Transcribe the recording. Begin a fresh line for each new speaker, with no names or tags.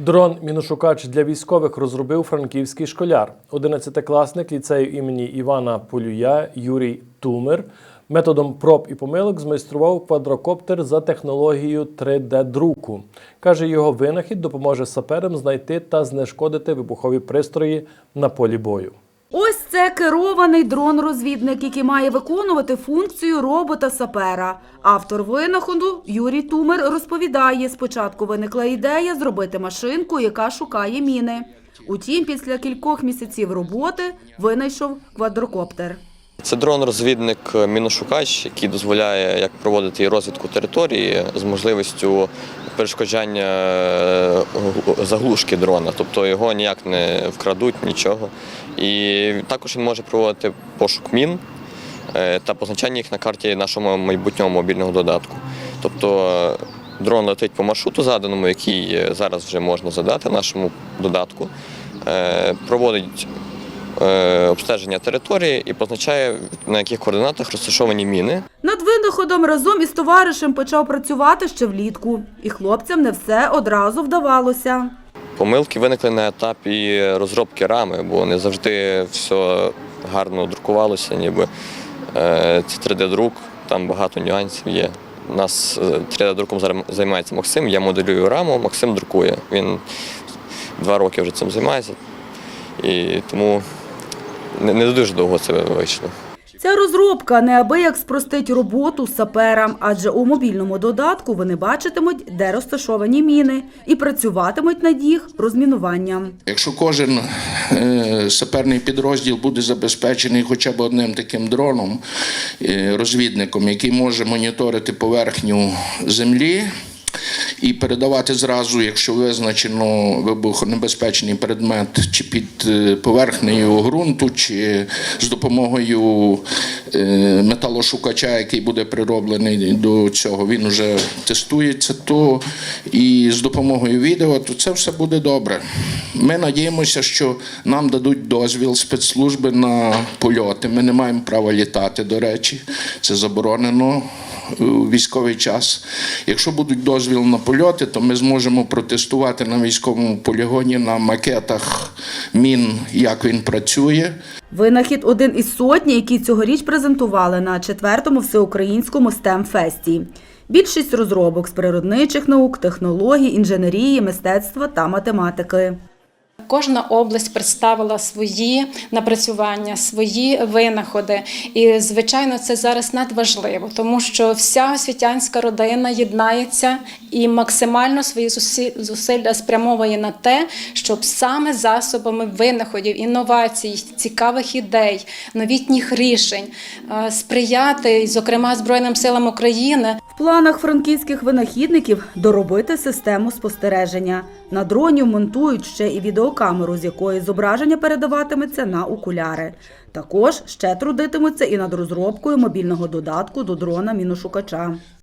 Дрон міношукач для військових розробив франківський школяр. Одинадцятикласник ліцею імені Івана Полюя Юрій Тумер методом проб і помилок змайстрував квадрокоптер за технологією 3D-друку. Каже, його винахід допоможе саперам знайти та знешкодити вибухові пристрої на полі бою.
Ось це керований дрон-розвідник, який має виконувати функцію робота-сапера. Автор винаходу Юрій Тумер розповідає, спочатку виникла ідея зробити машинку, яка шукає міни. Утім, після кількох місяців роботи винайшов квадрокоптер.
Це дрон-розвідник міношукач, який дозволяє як проводити розвідку території з можливістю перешкоджання е, заглушки дрона, тобто його ніяк не вкрадуть, нічого. І також він може проводити пошук мін е, та позначання їх на карті нашого майбутнього мобільного додатку. Тобто е, дрон летить по маршруту заданому, який зараз вже можна задати нашому додатку, проводить обстеження території і позначає, на яких координатах розташовані міни.
Над винаходом разом із товаришем почав працювати ще влітку. І хлопцям не все одразу вдавалося.
Помилки виникли на етапі розробки рами, бо не завжди все гарно друкувалося, ніби Е, це 3D-друк, там багато нюансів є. У нас е, 3D-друком займається Максим, я моделюю раму, Максим друкує. Він два роки вже цим займається, і тому не, дуже довго це вийшло.
Ця розробка неабияк спростить роботу саперам, адже у мобільному додатку вони бачитимуть, де розташовані міни, і працюватимуть над їх розмінуванням.
Якщо кожен е, саперний підрозділ буде забезпечений хоча б одним таким дроном, е, розвідником, який може моніторити поверхню землі. І передавати зразу, якщо визначено вибухонебезпечний предмет, чи під е, поверхнею ґрунту, чи з допомогою е, металошукача, який буде прироблений до цього, він вже тестується, то і з допомогою відео, то це все буде добре. Ми надіємося, що нам дадуть дозвіл спецслужби на польоти. Ми не маємо права літати, до речі, це заборонено військовий час. Якщо будуть дозвіл на польоти, то ми зможемо протестувати на військовому полігоні на макетах мін, як він працює.
Винахід один із сотні, які цьогоріч презентували на четвертому всеукраїнському STEM-фесті. Більшість розробок з природничих наук, технологій, інженерії, мистецтва та математики.
Кожна область представила свої напрацювання, свої винаходи. І, звичайно, це зараз надважливо, тому що вся освітянська родина єднається і максимально свої зусилля спрямовує на те, щоб саме засобами винаходів, інновацій, цікавих ідей, новітніх рішень е, сприяти, зокрема, Збройним силам України
планах франківських винахідників доробити систему спостереження. На дроні монтують ще і відеокамеру, з якої зображення передаватиметься на окуляри. Також ще трудитимуться і над розробкою мобільного додатку до дрона міношукача.